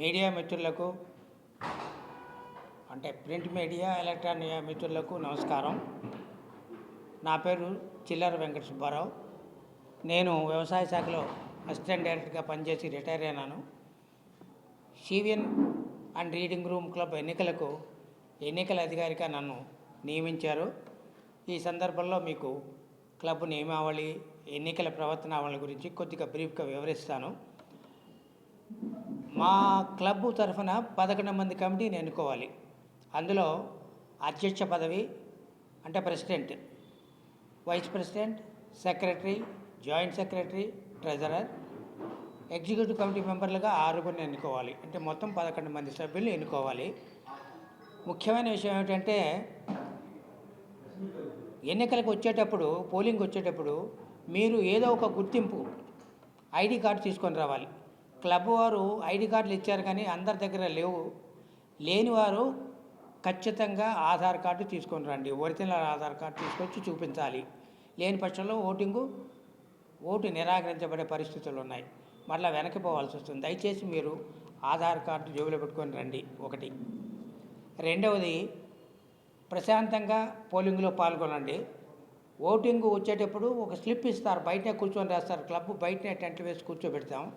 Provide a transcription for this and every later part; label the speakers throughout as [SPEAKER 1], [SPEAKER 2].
[SPEAKER 1] Media మిత్రులకు అంటే print media electronic మిత్రులకు నమస్కారం. నా పేరు చిల్లర వెంకట సుబ్బారావు నేను వ్యవసాయ శాఖలో అసిస్టెంట్ డైరెక్టర్గా పనిచేసి రిటైర్ అయినాను. CVN and reading room club ఎన్నికలకు ఎన్నికల అధికారిగా నన్ను నియమించారు. ఈ సందర్భంలో మీకు క్లబ్ నియమావళి ఎన్నికల ప్రవర్తనావళి గురించి కొద్దిగా బ్రీఫ్గా వివరిస్తాను. మా క్లబ్ తరఫున పదకొండు మంది కమిటీని ఎన్నుకోవాలి. అందులో అధ్యక్ష పదవి అంటే president vice president secretary joint secretary treasurer executive committee మెంబర్లుగా ఆరుగురిని ఎన్నుకోవాలి. అంటే మొత్తం పదకొండు మంది సభ్యులు ఎన్నుకోవాలి. ముఖ్యమైన విషయం ఏమిటంటే ఎన్నికలకు వచ్చేటప్పుడు పోలింగ్ వచ్చేటప్పుడు మీరు ఏదో ఒక గుర్తింపు ఐడి కార్డు తీసుకొని రావాలి. క్లబ్ వారు ఐడి కార్డులు ఇచ్చారు కానీ అందరి దగ్గర లేవు. లేని వారు ఖచ్చితంగా ఆధార్ కార్డు తీసుకొని రండి. ఒరిజినల్ ఆధార్ కార్డు తీసుకొచ్చి చూపించాలి. లేని పక్షంలో ఓటింగు ఓటు నిరాకరించబడే పరిస్థితులు ఉన్నాయి. మళ్ళీ వెనక్కి పోవాల్సి వస్తుంది. దయచేసి మీరు ఆధార్ కార్డు జేబులో పెట్టుకొని రండి. ఒకటి. రెండవది ప్రశాంతంగా పోలింగ్లో పాల్గొనండి. ఓటింగ్ వచ్చేటప్పుడు ఒక స్లిప్ ఇస్తారు. బయటనే కూర్చొని రాస్తారు. క్లబ్ బయటనే టెంట్ వేసి కూర్చోబెడతాం.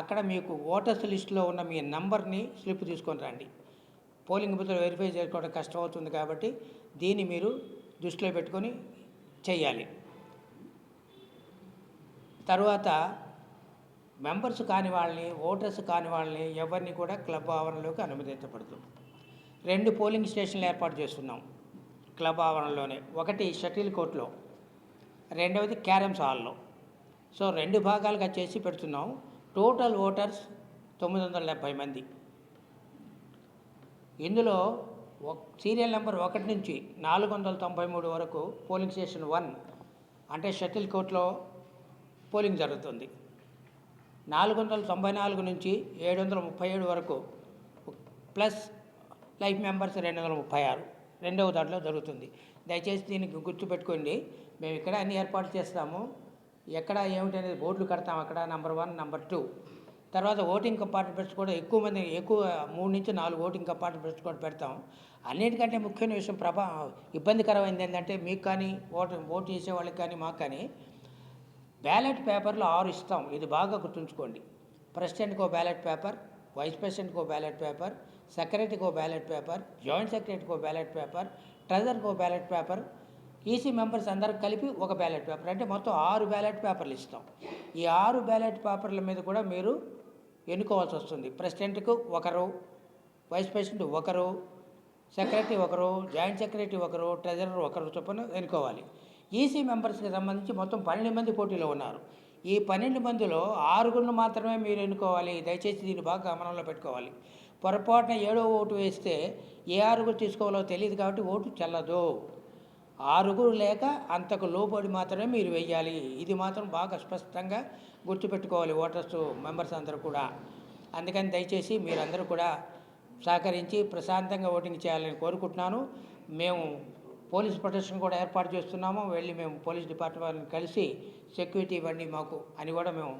[SPEAKER 1] అక్కడ మీకు ఓటర్స్ లిస్టులో ఉన్న మీ నంబర్ని స్లిప్ తీసుకొని రండి. పోలింగ్ బూత్లో వెరిఫై చేసుకోవడం కష్టం అవుతుంది కాబట్టి దీన్ని మీరు దృష్టిలో పెట్టుకొని చేయాలి. తర్వాత మెంబర్స్ కాని వాళ్ళని ఓటర్స్ కాని వాళ్ళని ఎవరిని కూడా క్లబ్ ఆవరణలోకి అనుమతించబడదు. రెండు పోలింగ్ స్టేషన్లు ఏర్పాటు చేస్తున్నాం క్లబ్ ఆవరణలోనే. ఒకటి షటిల్ కోర్టులో రెండవది క్యారమ్స్ హాల్లో. సో రెండు భాగాలుగా చేసి పెడుతున్నాం. టోటల్ ఓటర్స్ తొమ్మిది వందల డెబ్భై మంది. ఇందులో ఒక- సీరియల్ నెంబర్ ఒకటి నుంచి నాలుగు వందల తొంభై మూడు వరకు పోలింగ్ స్టేషన్ వన్ అంటే షటిల్ కోర్ట్లో పోలింగ్ జరుగుతుంది. నాలుగు వందల తొంభై నాలుగు నుంచి ఏడు వందల ముప్పై ఏడు వరకు ప్లస్ లైఫ్ మెంబర్స్ రెండు వందల ముప్పై ఆరు. రెండవ దాంట్లో జరుగుతుంది. దయచేసి దీనికి గుర్తుపెట్టుకోండి. మేము ఇక్కడ అన్ని ఏర్పాటు చేస్తాము. ఎక్కడ ఏమిటి అనేది బోర్డులు కడతాం అక్కడ నెంబర్ వన్ నెంబర్ టూ తర్వాత ఓటింగ్ కంపార్ట్మెంట్స్ కూడా ఎక్కువ మంది ఎక్కువ మూడు నుంచి నాలుగు ఓటింగ్ కంపార్ట్మెంట్స్ కూడా పెడతాం. అన్నిటికంటే ముఖ్యమైన విషయం ప్రభా ఇబ్బందికరమైంది ఏంటంటే మీకు కానీ ఓటు ఓటు చేసే వాళ్ళకి కానీ మాకు కానీ బ్యాలెట్ పేపర్లు ఆరు ఇస్తాం. ఇది బాగా గుర్తుంచుకోండి. ప్రెసిడెంట్కి బ్యాలెట్ పేపర్ వైస్ ప్రెసిడెంట్కి బ్యాలెట్ పేపర్ సెక్రటరీకి ఓ బ్యాలెట్ పేపర్ జాయింట్ సెక్రటరీకి బ్యాలెట్ పేపర్ ట్రెజర్కి బ్యాలెట్ పేపర్ ఈసీ మెంబర్స్ అందరికి కలిపి ఒక బ్యాలెట్ పేపర్ అంటే మొత్తం ఆరు బ్యాలెట్ పేపర్లు ఇస్తాం. ఈ ఆరు బ్యాలెట్ పేపర్ల మీద కూడా మీరు ఎన్నుకోవాల్సి వస్తుంది. ప్రెసిడెంట్కు ఒకరు వైస్ ప్రెసిడెంట్ ఒకరు సెక్రటరీ ఒకరు జాయింట్ సెక్రటరీ ఒకరు ట్రెజరర్ ఒకరు చొప్పున ఎన్నుకోవాలి. ఈసీ మెంబర్స్కి సంబంధించి మొత్తం పన్నెండు మంది పోటీలో ఉన్నారు. ఈ పన్నెండు మందిలో ఆరుగురిని మాత్రమే మీరు ఎన్నుకోవాలి. దయచేసి దీన్ని బాగా గమనంలో పెట్టుకోవాలి. పొరపాటున ఏడో ఓటు వేస్తే ఏ ఆరుగురు తీసుకోవాలో తెలియదు కాబట్టి ఓటు చెల్లదు. ఆరుగురు లేక అంతకు లోబడి మాత్రమే మీరు వెయ్యాలి. ఇది మాత్రం బాగా స్పష్టంగా గుర్తుపెట్టుకోవాలి ఓటర్స్ మెంబర్స్ అందరూ కూడా. అందుకని దయచేసి మీరందరూ కూడా సహకరించి ప్రశాంతంగా ఓటింగ్ చేయాలని కోరుకుంటున్నాను. మేము పోలీస్ ప్రొటెక్షన్ కూడా ఏర్పాటు చేస్తున్నాము. వెళ్ళి మేము పోలీస్ డిపార్ట్మెంట్ కలిసి సెక్యూరిటీ ఇవ్వండి మాకు అని కూడా మేము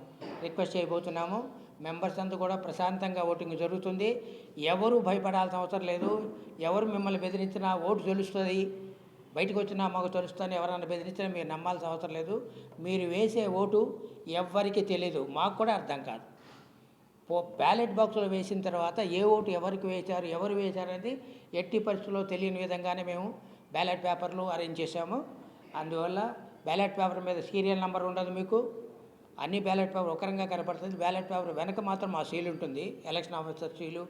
[SPEAKER 1] రిక్వెస్ట్ చేయబోతున్నాము. మెంబర్స్ అంతా కూడా ప్రశాంతంగా ఓటింగ్ జరుగుతుంది. ఎవరు భయపడాల్సిన అవసరం లేదు. ఎవరు మిమ్మల్ని బెదిరించినా ఓటు తెలుస్తుంది బయటకు వచ్చినా మాకు తెలుస్తుందని ఎవరైనా బెదిరించినా మీరు నమ్మాల్సిన అవసరం లేదు. మీరు వేసే ఓటు ఎవ్వరికీ తెలియదు మాకు కూడా అర్థం కాదు. పో బ్యాలెట్ బాక్స్లో వేసిన తర్వాత ఏ ఓటు ఎవరికి వేశారు ఎవరు వేశారు అనేది ఎట్టి పరిస్థితుల్లో తెలియని విధంగానే మేము బ్యాలెట్ పేపర్లు అరేంజ్ చేశాము. అందువల్ల బ్యాలెట్ పేపర్ మీద సీరియల్ నెంబర్ ఉండదు మీకు. అన్ని బ్యాలెట్ పేపర్ ఒకరంగా కనపడుతుంది. బ్యాలెట్ పేపర్ వెనక మాత్రం మా సీల్ ఉంటుంది. Election officer seal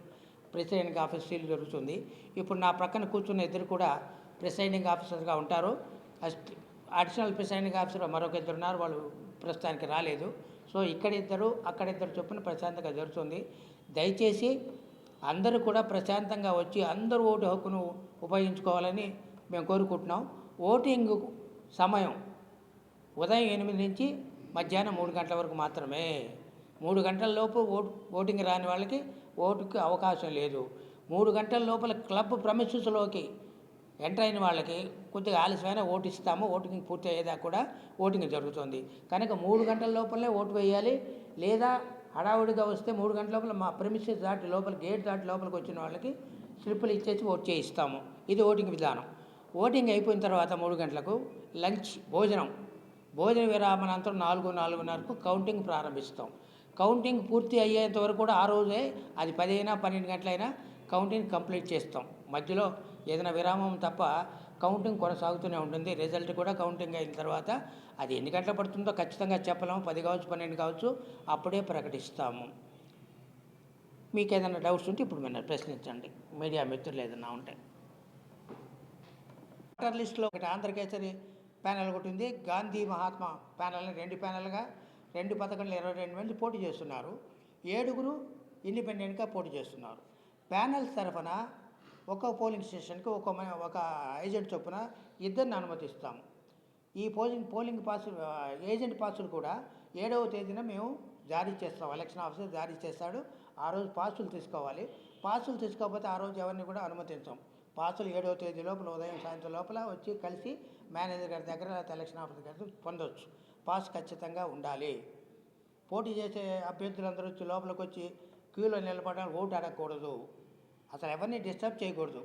[SPEAKER 1] president office seal దొరుకుతుంది. ఇప్పుడు నా ప్రక్కన కూర్చున్న ఇద్దరు కూడా ప్రిసైడింగ్ ఆఫీసర్గా ఉంటారు. అడిషనల్ ప్రిసైడింగ్ ఆఫీసర్ మరొక ఇద్దరు ఉన్నారు. వాళ్ళు ప్రస్తుతానికి రాలేదు. సో ఇక్కడ ఇద్దరు అక్కడ ఇద్దరు చొప్పున ప్రశాంతంగా జరుగుతుంది. దయచేసి అందరూ కూడా ప్రశాంతంగా వచ్చి అందరూ ఓటు హక్కును ఉపయోగించుకోవాలని మేము కోరుకుంటున్నాం. ఓటింగ్ సమయం ఉదయం ఎనిమిది నుంచి మధ్యాహ్నం మూడు గంటల వరకు మాత్రమే. మూడు గంటల లోపు ఓటు ఓటింగ్ రాని వాళ్ళకి ఓటుకి అవకాశం లేదు. మూడు గంటల లోపల క్లబ్ ప్రమిసెస్లోకి ఎంటర్ అయిన వాళ్ళకి కొద్దిగా ఆలస్యమైన ఓటు ఇస్తాము ఓటింగ్ పూర్తి అయ్యేదాకా కూడా ఓటింగ్ జరుగుతుంది. కనుక మూడు గంటల లోపలనే ఓటు వేయాలి. లేదా హడావుడిగా వస్తే మూడు గంటల లోపల మా ప్రెమిసెస్ దాటి లోపల గేట్ దాటి లోపలికి వచ్చిన వాళ్ళకి స్లిప్పులు ఇచ్చేసి ఓట్ చేయిస్తాము. ఇది ఓటింగ్ విధానం. ఓటింగ్ అయిపోయిన తర్వాత మూడు గంటలకు లంచ్ భోజనం. భోజన విరామనంతరం నాలుగు నాలుగున్నరకు కౌంటింగ్ ప్రారంభిస్తాం. కౌంటింగ్ పూర్తి అయ్యేంత వరకు కూడా ఆ రోజే అది పది అయినా పన్నెండు గంటలైనా కౌంటింగ్ కంప్లీట్ చేస్తాం. మధ్యలో ఏదైనా విరామం తప్ప కౌంటింగ్ కొనసాగుతూనే ఉంటుంది. రిజల్ట్ కూడా కౌంటింగ్ అయిన తర్వాత అది ఎన్ని గంటలు పడుతుందో ఖచ్చితంగా చెప్పలేము. పది కావచ్చు పన్నెండు కావచ్చు అప్పుడే ప్రకటిస్తాము. మీకు ఏదైనా డౌట్స్ ఉంటే ఇప్పుడు మీరు ప్రశ్నించండి. మీడియా మిత్రులు ఏదైనా ఉంటే. ఓటర్ లిస్టులో ఒకటి ఆంధ్రకేసరి ప్యానెల్ ఒకటి ఉంది. గాంధీ మహాత్మా ప్యానెల్ని రెండు ప్యానెల్గా రెండు పథకంలో ఇరవై రెండు మంది పోటీ చేస్తున్నారు. ఏడుగురు ఇండిపెండెంట్గా పోటీ చేస్తున్నారు. ప్యానెల్స్ తరఫున ఒక్కో పోలింగ్ స్టేషన్కి ఒక ఒక ఏజెంట్ చొప్పున ఇద్దరిని అనుమతిస్తాము. ఈ పోలింగ్ పోలింగ్ పాస్ ఏజెంట్ పాసులు కూడా ఏడవ తేదీన మేము జారీ చేస్తాం. ఎలక్షన్ ఆఫీసర్ జారీ చేస్తాడు. ఆ రోజు పాసులు తీసుకోవాలి. పాసులు తీసుకోకపోతే ఆ రోజు ఎవరిని కూడా అనుమతించాం. పాసులు ఏడవ తేదీ లోపల ఉదయం సాయంత్రం లోపల వచ్చి కలిసి మేనేజర్ గారి దగ్గర లేకపోతే ఎలక్షన్ ఆఫీసర్ గారి దగ్గర పొందవచ్చు పాస్ ఖచ్చితంగా ఉండాలి. పోటీ చేసే అభ్యర్థులందరూ వచ్చి లోపలికి వచ్చి క్యూలో నిలబడడానికి ఓటు అడగకూడదు. అసలు ఎవరిని డిస్టర్బ్ చేయకూడదు.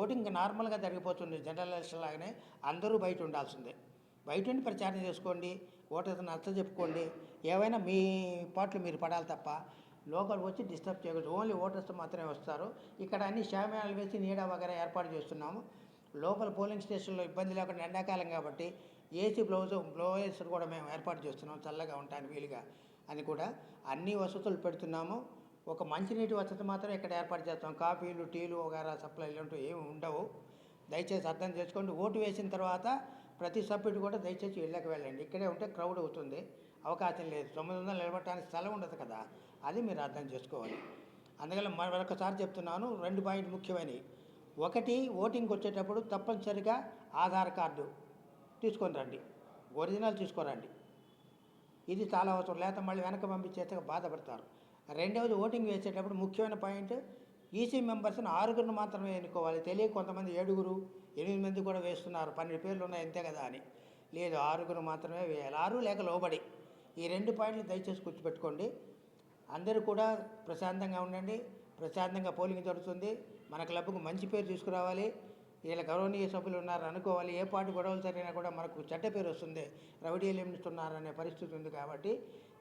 [SPEAKER 1] ఓటింగ్ నార్మల్గా జరిగిపోతుంది జనరల్ ఎలక్షన్ లాగానే అందరూ బయట ఉండాల్సిందే. బయట ఉండి ప్రచారం చేసుకోండి ఓటర్స్ నచ్చ చెప్పుకోండి ఏవైనా మీ పాటలు మీరు పడాలి తప్ప లోకల్ వచ్చి డిస్టర్బ్ చేయకూడదు. ఓన్లీ ఓటర్స్ మాత్రమే వస్తారు. ఇక్కడ అన్ని శామ్యాలు వేసి నీడ వగర ఏర్పాటు చేస్తున్నాము. లోపల పోలింగ్ స్టేషన్లో ఇబ్బంది లేకుండా ఎండాకాలం కాబట్టి ఏసీ బ్లౌజ్ బ్లోయర్స్ కూడా మేము ఏర్పాటు చేస్తున్నాం. చల్లగా ఉండటానికి వీలుగా అని కూడా అన్ని వసతులు పెడుతున్నాము. ఒక మంచినీటి వసతి మాత్రం ఇక్కడ ఏర్పాటు చేస్తాం. కాఫీలు టీలు వగేరా సప్లై ఇలాంటివి ఏమి ఉండవు. దయచేసి అర్థం చేసుకోండి. ఓటు వేసిన తర్వాత ప్రతి సభ్యుడు కూడా దయచేసి ఇళ్ళకి వెళ్ళండి. ఇక్కడే ఉంటే క్రౌడ్ అవుతుంది. అవకాశం లేదు. తొమ్మిది వందలు నిలబడటానికి స్థలం ఉండదు కదా. అది మీరు అర్థం చేసుకోవాలి. అందుకని మరొకసారి చెప్తున్నాను. రెండు పాయింట్ ముఖ్యమైనవి. ఒకటి ఓటింగ్కి వచ్చేటప్పుడు తప్పనిసరిగా ఆధార్ కార్డు తీసుకొని రండి. ఒరిజినల్ తీసుకురండి ఇది చాలా అవసరం. లేకపోతే మళ్ళీ వెనక పంపించేస్తే బాధపడతారు. రెండవది ఓటింగ్ వేసేటప్పుడు ముఖ్యమైన పాయింట్ ఈసీ మెంబర్స్ని ఆరుగురిని మాత్రమే ఎన్నుకోవాలి. తెలియ కొంతమంది ఏడుగురు ఎనిమిది మంది కూడా వేస్తున్నారు. పన్నెండు పేర్లు ఉన్నాయి అంతే కదా అని. లేదు ఆరుగురు మాత్రమే వేయాలి. ఆరు లేక లోబడి. ఈ రెండు పాయింట్లు దయచేసి గుర్తుపెట్టుకోండి. అందరూ కూడా ప్రశాంతంగా ఉండండి. ప్రశాంతంగా పోలింగ్ జరుగుతుంది. మన క్లబ్కు మంచి పేరు తీసుకురావాలి. వీళ్ళ గౌరవనీయ సభ్యులు ఉన్నారు అనుకోవాలి. ఏ పాటు గొడవలు జరిగినా కూడా మనకు చెడ్డ పేరు వస్తుంది. రౌడీలు ఎన్నిస్తున్నారనే పరిస్థితి ఉంది కాబట్టి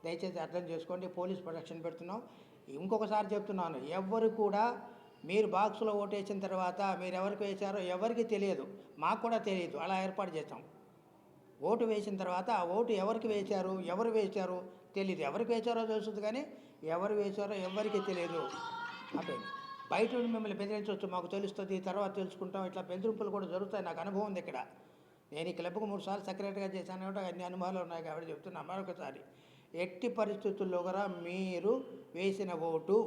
[SPEAKER 1] దయచేసి అర్థం చేసుకోండి. పోలీస్ ప్రొటెక్షన్ పెడుతున్నాం. ఇంకొకసారి చెప్తున్నాను ఎవ్వరు కూడా మీరు బాక్స్లో ఓటేసిన తర్వాత మీరు ఎవరికి వేశారో ఎవరికి తెలియదు. మాకు కూడా తెలియదు. అలా ఏర్పాటు చేస్తాం ఓటు వేసిన తర్వాత ఆ ఓటు ఎవరికి వేశారు ఎవరు వేశారు తెలియదు. ఎవరికి వేశారో తెలుస్తుంది కానీ ఎవరు వేశారో ఎవరికి తెలియదు. ఆపేయండి బయట నుండి మిమ్మల్ని బెదిరించవచ్చు మాకు తెలుస్తుంది తర్వాత తెలుసుకుంటాం ఇట్లా బెదిరింపులు కూడా జరుగుతాయి. నాకు అనుభవం ఉంది ఇక్కడ. నేను ఈ క్లబ్కు మూడు సార్లు సెక్రటరీగా చేశాను కాబట్టి అన్ని అనుభవాలు ఉన్నాయి కాబట్టి చెప్తున్నా. మరొకసారి ఎట్టి పరిస్థితుల్లో కూడా మీరు వేసిన ఓటు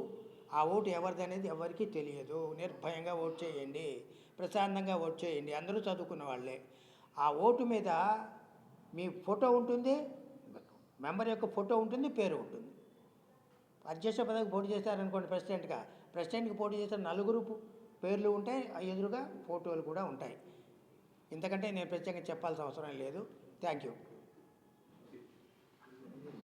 [SPEAKER 1] ఆ ఓటు ఎవరిది అనేది ఎవరికీ తెలియదు. నిర్భయంగా ఓటు చేయండి ప్రశాంతంగా ఓటు చేయండి. అందరూ చదువుకున్న వాళ్ళే. ఆ ఓటు మీద మీ ఫోటో ఉంటుంది మెంబర్ యొక్క ఫోటో ఉంటుంది పేరు ఉంటుంది. అధ్యక్ష పదవికి పోటీ చేశారనుకోండి ప్రెసిడెంట్గా ప్రెసిడెంట్కి పోటీ చేసిన నలుగురు పేర్లు ఉంటాయి ఆ ఎదురుగా ఫోటోలు కూడా ఉంటాయి. ఇంతకంటే నేను ప్రత్యేకంగా చెప్పాల్సిన అవసరం లేదు. Thank you.